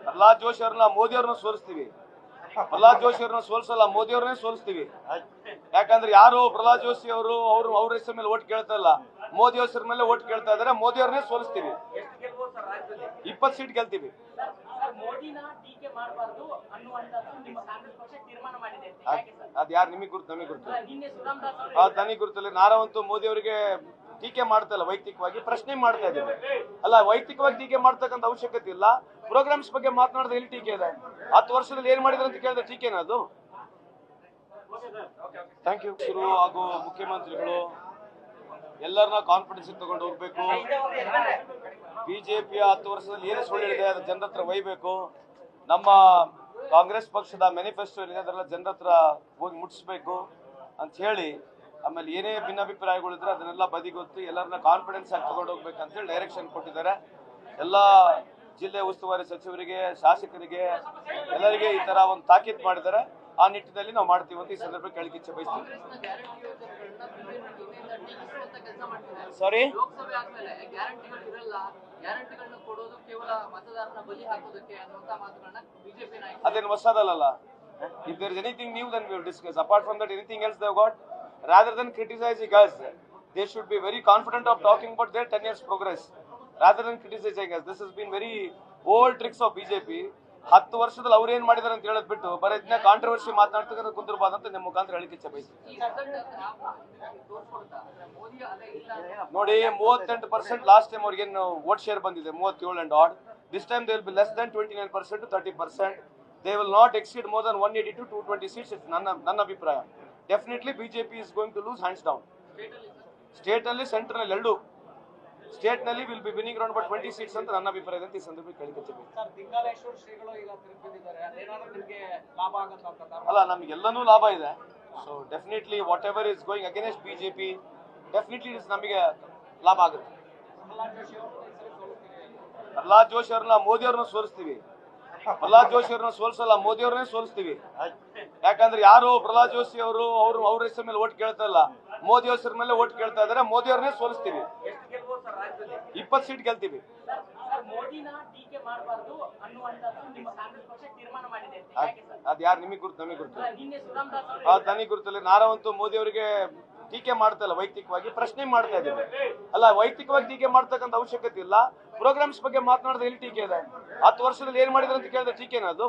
ಪ್ರಹ್ಲಾದ್ ಜೋಶಿ ಅವ್ರನ್ನ ಮೋದಿ ಅವ್ರನ್ನ ಸೋಲಿಸ್ತೀವಿ. ಪ್ರಹ್ಲಾದ್ ಜೋಶಿ ಅವ್ರನ್ನ ಸೋಲಿಸಲ್ಲ ಮೋದಿ ಅವ್ರನ್ನೇ ಸೋಲಿಸ್ತೀವಿ. ಯಾಕಂದ್ರೆ ಯಾರು ಪ್ರಹ್ಲಾದ್ ಜೋಶಿ ಅವರು ಅವರು ಅವ್ರ ಹೆಸರು ಮೇಲೆ ಓಟ್ ಕೇಳ್ತಾ ಇಲ್ಲ. ಮೋದಿ ಹೆಸರು ಮೇಲೆ ಓಟ್ ಕೇಳ್ತಾ ಇದಾರೆ ಮೋದಿ ಅವ್ರನ್ನೇ ಸೋಲಿಸ್ತೀವಿ. ಇಪ್ಪತ್ತು ಸೀಟ್ ಗೆಲ್ತೀವಿ. ಸರ್ ಮೋದಿನ ಟೀಕೆ ಮಾಡಬಾರ್ದು ಅನ್ನುವಂಥದ್ದು ನಿಮ್ಮ ಕಾಂಗ್ರೆಸ್ ಪಕ್ಷ ತೀರ್ಮಾನ ಮಾಡಿದೆ ಅಂತ ಅದ್- ಸರ್ ಅದ್ ಯಾರು ನಿಮಗೆ ಗುರುತು ನಮಗೆ ಗುರುತು. ಆ ನನಗೆ ಗುರುತಿಲ್ಲ ನಾವಂತೂ ಮೋದಿ ಅವರಿಗೆ ಟೀಕೆ ಮಾಡ್ತಾ ಇಲ್ಲ ವೈಯಕ್ತಿಕವಾಗಿ? ಪ್ರಶ್ನೆ ಮಾಡ್ತಾ ಇದ್ದೀವಿ ಅಲ್ಲ, ವೈಯಕ್ತಿಕವಾಗಿ ಟೀಕೆ ಮಾಡ್ತಕ್ಕಂಥ ಅವಶ್ಯಕತೆ ಇಲ್ಲ. ಪ್ರೋಗ್ರಾಮ್ಸ್ ಬಗ್ಗೆ ಮಾತನಾಡಿದ್ರೆ ಎಲ್ಲಿ ಟೀಕೆ ಇದೆ? ಹತ್ತು ವರ್ಷದಲ್ಲಿ ಏನ್ ಮಾಡಿದ್ರು ಅಂತ ಕೇಳಿದ್ರೆ ಟೀಕೆನಾ ಅದು? ಥ್ಯಾಂಕ್ ಯು ಶುರು ಹಾಗೂ ಮುಖ್ಯಮಂತ್ರಿಗಳು, ಎಲ್ಲರನ್ನ ಕಾನ್ಫಿಡೆನ್ಸ್ ತಗೊಂಡು ಹೋಗ್ಬೇಕು. ಬಿಜೆಪಿಯ ಹತ್ತು ವರ್ಷದಲ್ಲಿ ಏನು ಸುಳ್ಳಿದೆ ಅದು ಜನರ ಹತ್ರ ಒಯ್ಬೇಕು. ನಮ್ಮ ಕಾಂಗ್ರೆಸ್ ಪಕ್ಷದ ಮ್ಯಾನಿಫೆಸ್ಟೋ ಏನಿದೆ ಅದೆಲ್ಲ ಜನರ ಹತ್ರ ಹೋಗಿ ಮುಟ್ಟಿಸ್ಬೇಕು ಅಂತ ಹೇಳಿ ಆಮೇಲೆ ಏನೇ ಭಿನ್ನಾಭಿಪ್ರಾಯಗಳಿದ್ರೆ ಅದನ್ನೆಲ್ಲ ಬದಿಗೊತ್ತಿ ಎಲ್ಲರನ್ನ ಕಾನ್ಫಿಡೆನ್ಸ್ ಆಗಿ ತಗೊಂಡು ಹೋಗ್ಬೇಕಂತೇಳಿ ಅಂತ ಹೇಳಿ ಡೈರೆಕ್ಷನ್ ಕೊಟ್ಟಿದ್ದಾರೆ. ಎಲ್ಲ ಜಿಲ್ಲೆ ಉಸ್ತುವಾರಿ ಸಚಿವರಿಗೆ ಶಾಸಕರಿಗೆ ಎಲ್ಲರಿಗೆ ಈ ತರ ಒಂದು ತಾಕೀತ್ ಮಾಡಿದ್ದಾರೆ. ಆ ನಿಟ್ಟಿನಲ್ಲಿ ನಾವು ಮಾಡ್ತೀವಿ ಅಂತ ಈ ಸಂದರ್ಭಕ್ಕೆ ಕೇಳಿಕೆ ಇಚ್ಛೆ ಬಯಸ್ತೀವಿ ಸಾರಿ ಲೋಕಸಭೆ ಆದ್ಮೇಲೆ ಗ್ಯಾರಂಟಿಗಳು ಇರಲ್ಲ. ಗ್ಯಾರಂಟಿಗಳನ್ನ ಕೊಡೋದು ಕೇವಲ ಮತದಾರನ ಬಲಿ ಹಾಕೋದಕ್ಕೆ ಅನ್ನುವಂತ ಮಾತುಗಳನ್ನ ಬಿಜೆಪಿ ನಾಯಕರು ಅದೇನು ಹೊಸದಲ್ಲ if there is anything new then will discuss apart from that anything else they've got rather than criticizing us they should be very confident of talking about their 10 years progress. Rather than criticizing us this has been very old tricks of BJP ಹತ್ತು ವರ್ಷದಲ್ಲಿ ಅವ್ರು ಏನ್ ಮಾಡಿದಾರೆ ಅಂತ ಹೇಳದ್ ಬಿಟ್ಟು ಬರೀ ಇದನ್ನ ಕಾಂಟ್ರವರ್ಸಿ ಮಾತನಾಡ್ತಕ್ಕಂಥ ಕುಂದಿರಬಾರ್ದು ಅಂತ ನಿಮ್ಮ ಮುಖಾಂತರ ಹೇಳಿಕೆ ಇಚ್ಛೆ ನೋಡಿ ಮೂವತ್ತೆಂಟು ಪರ್ಸೆಂಟ್ ಲಾಸ್ಟ್ ಟೈಮ್ ಅವ್ರಿಗೆ ವೋಟ್ ಶೇರ್ ಬಂದಿದೆ ಮೂವತ್ತೇಳು and add this time they will be less than twenty nine percent thirty percent they will not exceed more than one eighty to two twenty seats ನನ್ನ ನನ್ನ ಅಭಿಪ್ರಾಯ. Definitely BJP is going to lose hands down state ಅಲ್ಲಿ ಸೆಂಟರ್ನಲ್ಲಿ ಎರಡು. ಸ್ಟೇಟ್ನಲ್ಲಿ will be winning round but twenty seats ಅಂತ ನನ್ನ ಅಭಿಪ್ರಾಯ ಇದೆ ಅಂತ ಈ ಸಂದರ್ಭದಲ್ಲಿ ಹೇಳಿಕೆ ಇಚ್ಛೆ ಬಯಸ್ತೀನಿ. ಸರ್ ದಿಂಗಾಲೇಶ್ವರ ಶ್ರೀಗಳು ಈಗ ತಿರುಗಿದ್ದಾರೆ ಅದೇನಾದ್ರೂ ನಿಮ್ಗೆ ಲಾಭ ಆಗತ್ತಂತ ಅಲ್ಲ ನಮಗೆಲ್ಲನೂ ಲಾಭ ಇದೆ. So definitely whatever is going against BJP definitely is ನಮಗೆ ಲಾಭ ಆಗುತ್ತೆ. ಪ್ರಹ್ಲಾದ್ ಜೋಶಿ ಅವ್ರನ್ನ ಮೋದಿ ಅವ್ರನ್ನ ಸೋಲಿಸ್ತೀವಿ. ಪ್ರಹ್ಲಾದ್ ಜೋಶಿ ಅವ್ರನ್ನ ಸೋಲಿಸಲ್ಲ ಮೋದಿ ಅವ್ರನ್ನೇ ಸೋಲಿಸ್ತೀವಿ. ಯಾಕಂದ್ರೆ ಯಾರು ಪ್ರಹ್ಲಾದ್ ಜೋಶಿ ಅವರು ಅವರು ಅವ್ರ ಹೆಸರು ಮೇಲೆ ಓಟ್ ಕೇಳ್ತಾ ಇಲ್ಲ. ಮೋದಿ ಹೆಸರು ಮೇಲೆ ಓಟ್ ಕೇಳ್ತಾ ಇದಾರೆ, ಮೋದಿ ಅವ್ರನ್ನೇ ಸೋಲಿಸ್ತೀವಿ. ಇಪ್ಪತ್ತು ಸೀಟ್ ಗೆಲ್ತೀವಿ. ಅದ್ ಯಾರು ನಿಮಗೆ ಗುರುತು, ನಮಗೆ ಗುರುತು. ಆ ನನಗೆ ಗುರುತಿಲ್ಲ ನಾವಂತೂ ಮೋದಿ ಅವರಿಗೆ ಟೀಕೆ ಮಾಡ್ತಾ ಇಲ್ಲ, ವೈಯಕ್ತಿಕವಾಗಿ ಪ್ರಶ್ನೆ ಮಾಡ್ತಾ ಇದ್ದೀವಿ ಅಲ್ಲ, ವೈಯಕ್ತಿಕವಾಗಿ ಟೀಕೆ ಮಾಡ್ತಕ್ಕಂಥ ಅವಶ್ಯಕತೆ ಇಲ್ಲ. ಪ್ರೋಗ್ರಾಮ್ಸ್ ಬಗ್ಗೆ ಮಾತನಾಡಿದ್ರೆ ಎಲ್ಲಿ ಟೀಕೆ ಇದೆ. ಹತ್ತು ವರ್ಷದಲ್ಲಿ ಏನ್ ಮಾಡಿದ್ರು ಅಂತ ಕೇಳಿದ್ರೆ ಟೀಕೆನಾ ಅದು?